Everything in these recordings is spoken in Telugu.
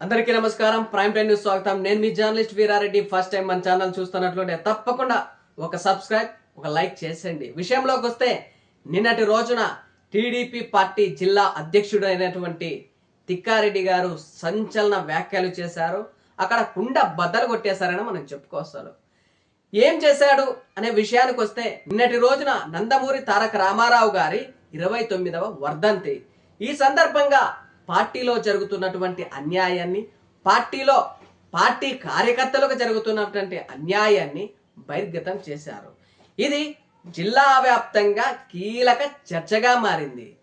అందరికీ నమస్కారం. ప్రైమ్ టైం న్యూస్ స్వాగతం. నేను మీ జర్నలిస్ట్ వీరారెడ్డి. ఫస్ట్ టైం మన ఛానల్ చూస్తున్నట్లుంటే తప్పకుండా ఒక సబ్స్క్రైబ్ ఒక లైక్ చేసేయండి. విషయంలోకి వస్తే నిన్నటి రోజున టీడీపీ పార్టీ జిల్లా అధ్యక్షుడైనటువంటి తిక్కారెడ్డి గారు సంచలన వ్యాఖ్యలు చేశారు. అక్కడ కుండ బద్దలు కొట్టేశారని మనం చెప్పుకోవచ్చు ఏం చేశాడు అనే విషయానికి వస్తే నిన్నటి రోజున నందమూరి తారక రామారావు గారి ఇరవై తొమ్మిదవ వర్ధంతి. ఈ సందర్భంగా పార్టీలో జరుగుతున్నటువంటి అన్యాయాన్ని పార్టీలో పార్టీ కార్యకర్తలకు జరుగుతున్నటువంటి అన్యాయాన్ని బహిర్గతం చేశారు. ఇది జిల్లా వ్యాప్తంగా కీలక చర్చగా మారింది.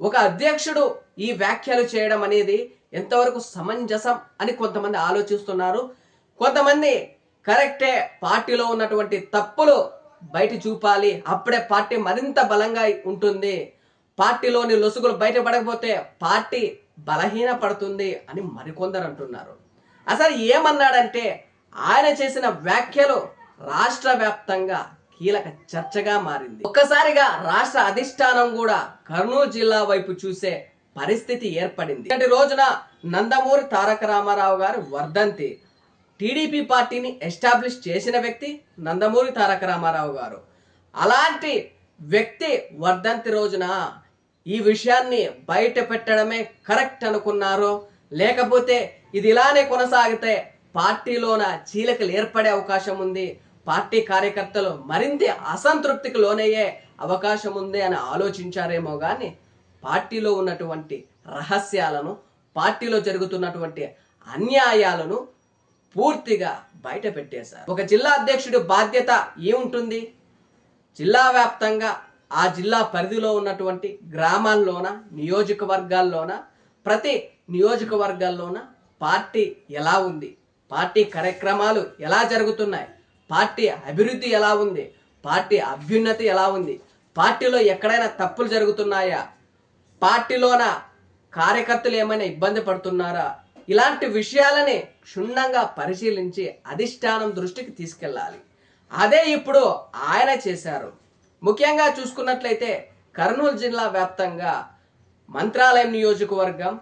ఒక అధ్యక్షుడు ఈ వ్యాఖ్యలు చేయడం అనేది ఎంతవరకు సమంజసం అని కొంతమంది ఆలోచిస్తున్నారు. కొంతమంది కరెక్టే పార్టీలో ఉన్నటువంటి తప్పులు బయట చూపాలి అప్పుడే పార్టీ మరింత బలంగా ఉంటుంది పార్టీలోని లొసుగులు బయటపడకపోతే పార్టీ బలహీన పడుతుంది అని మరికొందరు అంటున్నారు. అసలు ఏమన్నాడంటే ఆయన చేసిన వ్యాఖ్యలు రాష్ట్ర వ్యాప్తంగా కీలక చర్చగా మారింది. ఒక్కసారిగా రాష్ట్ర అధిష్టానం కూడా కర్నూలు జిల్లా వైపు చూసే పరిస్థితి ఏర్పడింది. ఇలాంటి రోజున నందమూరి తారక రామారావు గారు వర్ధంతి టీడీపీ పార్టీని ఎస్టాబ్లిష్ చేసిన వ్యక్తి నందమూరి తారక రామారావు గారు. అలాంటి వ్యక్తి వర్ధంతి రోజున ఈ విషయాన్ని బయట పెట్టడమే కరెక్ట్ అనుకున్నారో లేకపోతే ఇది ఇలానే కొనసాగితే పార్టీలోన చీలికలు ఏర్పడే అవకాశం ఉంది పార్టీ కార్యకర్తలు మరింత అసంతృప్తికి లోనయ్యే అవకాశం ఉంది అని ఆలోచించారేమో కానీ పార్టీలో ఉన్నటువంటి రహస్యాలను పార్టీలో జరుగుతున్నటువంటి అన్యాయాలను పూర్తిగా బయట పెట్టేశారు. ఒక జిల్లా అధ్యక్షుడి బాధ్యత ఏముంటుంది? జిల్లా వ్యాప్తంగా ఆ జిల్లా పరిధిలో ఉన్నటువంటి గ్రామాల్లోన నియోజకవర్గాల్లోన ప్రతి నియోజకవర్గాల్లోన పార్టీ ఎలా ఉంది? పార్టీ కార్యక్రమాలు ఎలా జరుగుతున్నాయి? పార్టీ అభివృద్ధి ఎలా ఉంది? పార్టీ అభ్యున్నతి ఎలా ఉంది? పార్టీలో ఎక్కడైనా తప్పులు జరుగుతున్నాయా? పార్టీలోన కార్యకర్తలు ఏమైనా ఇబ్బంది పడుతున్నారా? ఇలాంటి విషయాలని క్షుణ్ణంగా పరిశీలించి అధిష్టానం దృష్టికి తీసుకెళ్ళాలి. అదే ఇప్పుడు ఆయన చేశారు. ముఖ్యంగా చూసుకున్నట్లయితే కర్నూలు జిల్లా వ్యాప్తంగా మంత్రాలయం నియోజకవర్గం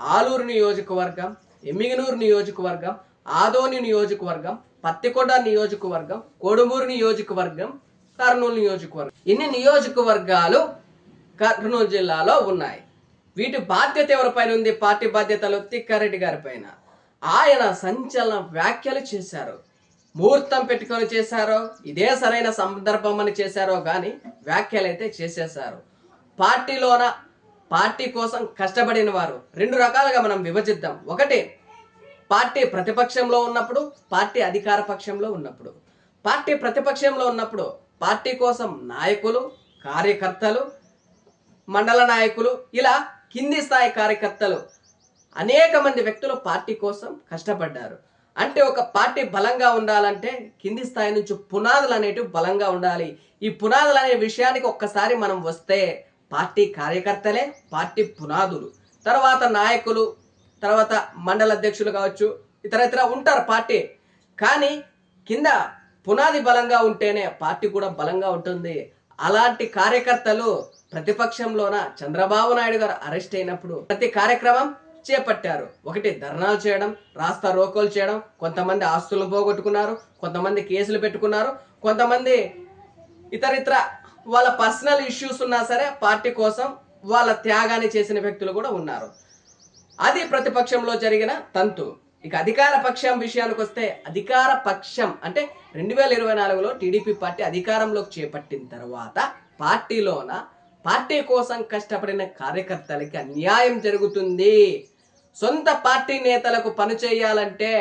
ఆలూరు నియోజకవర్గం ఎమ్మిగనూరు నియోజకవర్గం ఆదోని నియోజకవర్గం పత్తికొండ నియోజకవర్గం కొడుమూరు నియోజకవర్గం కర్నూలు నియోజకవర్గం. ఇన్ని నియోజకవర్గాలు కర్నూలు జిల్లాలో ఉన్నాయి. వీటి బాధ్యత ఎవరిపైన ఉంది? పార్టీ బాధ్యతలు తిక్కారెడ్డి గారి పైన. ఆయన సంచలన వ్యాఖ్యలు చేశారు. ముహూర్తం పెట్టుకొని చేశారో ఇదే సరైన సందర్భం అని చేశారో కానీ వ్యాఖ్యలు అయితే చేసేశారు. పార్టీలోన పార్టీ కోసం కష్టపడిన వారు రెండు రకాలుగా మనం విభజిద్దాం. ఒకటి పార్టీ ప్రతిపక్షంలో ఉన్నప్పుడు పార్టీ అధికార పక్షంలో ఉన్నప్పుడు. పార్టీ ప్రతిపక్షంలో ఉన్నప్పుడు పార్టీ కోసం నాయకులు కార్యకర్తలు మండల నాయకులు ఇలా కింది స్థాయి కార్యకర్తలు అనేక మంది వ్యక్తులు పార్టీ కోసం కష్టపడ్డారు. అంటే ఒక పార్టీ బలంగా ఉండాలంటే కింది స్థాయి నుంచి పునాదులు అనేటివి బలంగా ఉండాలి. ఈ పునాదులు అనే విషయానికి ఒక్కసారి మనం వస్తే పార్టీ కార్యకర్తలే పార్టీ పునాదులు. తర్వాత నాయకులు తర్వాత మండల అధ్యక్షులు కావచ్చు ఇతర ఇతర ఉంటారు పార్టీ. కానీ కింద పునాది బలంగా ఉంటేనే పార్టీ కూడా బలంగా ఉంటుంది. అలాంటి కార్యకర్తలు ప్రతిపక్షంలోన చంద్రబాబు నాయుడు గారు అరెస్ట్ అయినప్పుడు ప్రతి కార్యక్రమం చేపట్టారు. ఒకటి ధర్నాలు చేయడం రాస్తా రోకోలు చేయడం కొంతమంది ఆస్తులను పోగొట్టుకున్నారు కొంతమంది కేసులు పెట్టుకున్నారు కొంతమంది ఇతర ఇతర వాళ్ళ పర్సనల్ ఇష్యూస్ ఉన్నా సరే పార్టీ కోసం వాళ్ళ త్యాగాన్ని చేసిన వ్యక్తులు కూడా ఉన్నారు. అది ప్రతిపక్షంలో జరిగిన తంతు. ఇక అధికార పక్షం విషయానికి వస్తే అధికార పక్షం అంటే రెండు వేల ఇరవై నాలుగులో టీడీపీ పార్టీ అధికారంలోకి చేపట్టిన తర్వాత పార్టీలోన పార్టీ కోసం కష్టపడిన కార్యకర్తలకి అన్యాయం జరుగుతుంది. సొంత పార్టీ నేతలకు పని చేయాలంటే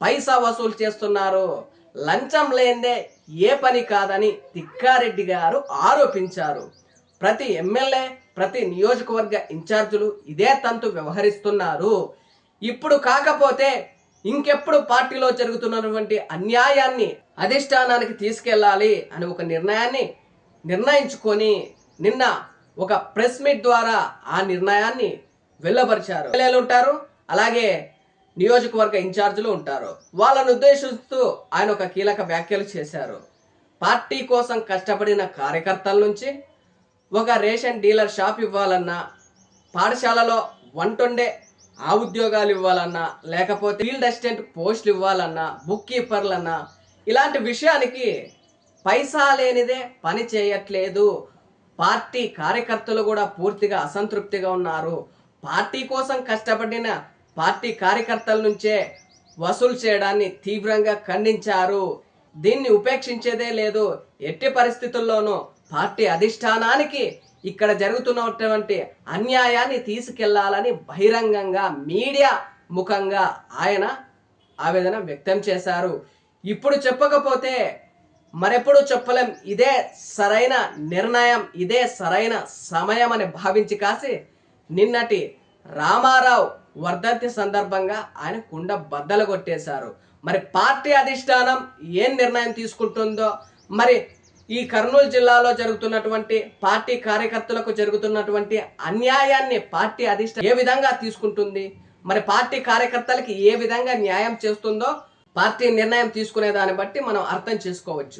పైసా వసూలు చేస్తున్నారు. లంచం లేదే ఏ పని కాదని తిక్కారెడ్డి గారు ఆరోపించారు. ప్రతి ఎమ్మెల్యే ప్రతి నియోజకవర్గ ఇన్ఛార్జీలు ఇదే తంతు వ్యవహరిస్తున్నారు. ఇప్పుడు కాకపోతే ఇంకెప్పుడు పార్టీలో జరుగుతున్నటువంటి అన్యాయాన్ని అధిష్టానానికి తీసుకెళ్ళాలి అని ఒక నిర్ణయాన్ని నిర్ణయించుకొని నిన్న ఒక ప్రెస్ మీట్ ద్వారా ఆ నిర్ణయాన్ని వెళ్ళబరిచారు. ఎమ్మెల్యేలు ఉంటారు అలాగే నియోజకవర్గ ఇన్ఛార్జీలు ఉంటారు. వాళ్ళను ఉద్దేశిస్తూ ఆయన ఒక కీలక వ్యాఖ్యలు చేశారు. పార్టీ కోసం కష్టపడిన కార్యకర్తల నుంచి ఒక రేషన్ డీలర్ షాప్ ఇవ్వాలన్నా పాఠశాలలో వంటొండే ఆ ఉద్యోగాలు ఇవ్వాలన్నా లేకపోతే ఫీల్డ్ అసిస్టెంట్ పోస్టులు ఇవ్వాలన్నా బుక్ కీపర్లన్నా ఇలాంటి విషయానికి పైసా లేనిదే పని చేయట్లేదు. పార్టీ కార్యకర్తలు కూడా పూర్తిగా అసంతృప్తిగా ఉన్నారు. పార్టీ కోసం కష్టపడిన పార్టీ కార్యకర్తల నుంచే వసూలు చేయడాన్ని తీవ్రంగా ఖండించారు. దీన్ని ఉపేక్షించేదే లేదు. ఎట్టి పరిస్థితుల్లోనూ పార్టీ అధిష్టానానికి ఇక్కడ జరుగుతున్నటువంటి అన్యాయాన్ని తీసుకెళ్ళాలని బహిరంగంగా మీడియా ముఖంగా ఆయన ఆవేదన వ్యక్తం చేశారు. ఇప్పుడు చెప్పకపోతే మరెప్పుడు చెప్పలేం. ఇదే సరైన నిర్ణయం ఇదే సరైన సమయం అని భావించి కాసి నిన్నటి రామారావు వర్ధంతి సందర్భంగా ఆయన కుండ బద్దలు కొట్టేశారు. మరి పార్టీ అధిష్టానం ఏం నిర్ణయం తీసుకుంటుందో మరి ఈ కర్నూలు జిల్లాలో జరుగుతున్నటువంటి పార్టీ కార్యకర్తలకు జరుగుతున్నటువంటి అన్యాయాన్ని పార్టీ అధిష్ట ఏ విధంగా తీసుకుంటుంది? మరి పార్టీ కార్యకర్తలకి ఏ విధంగా న్యాయం చేస్తుందో పార్టీ నిర్ణయం తీసుకునే దాన్ని బట్టి మనం అర్థం చేసుకోవచ్చు.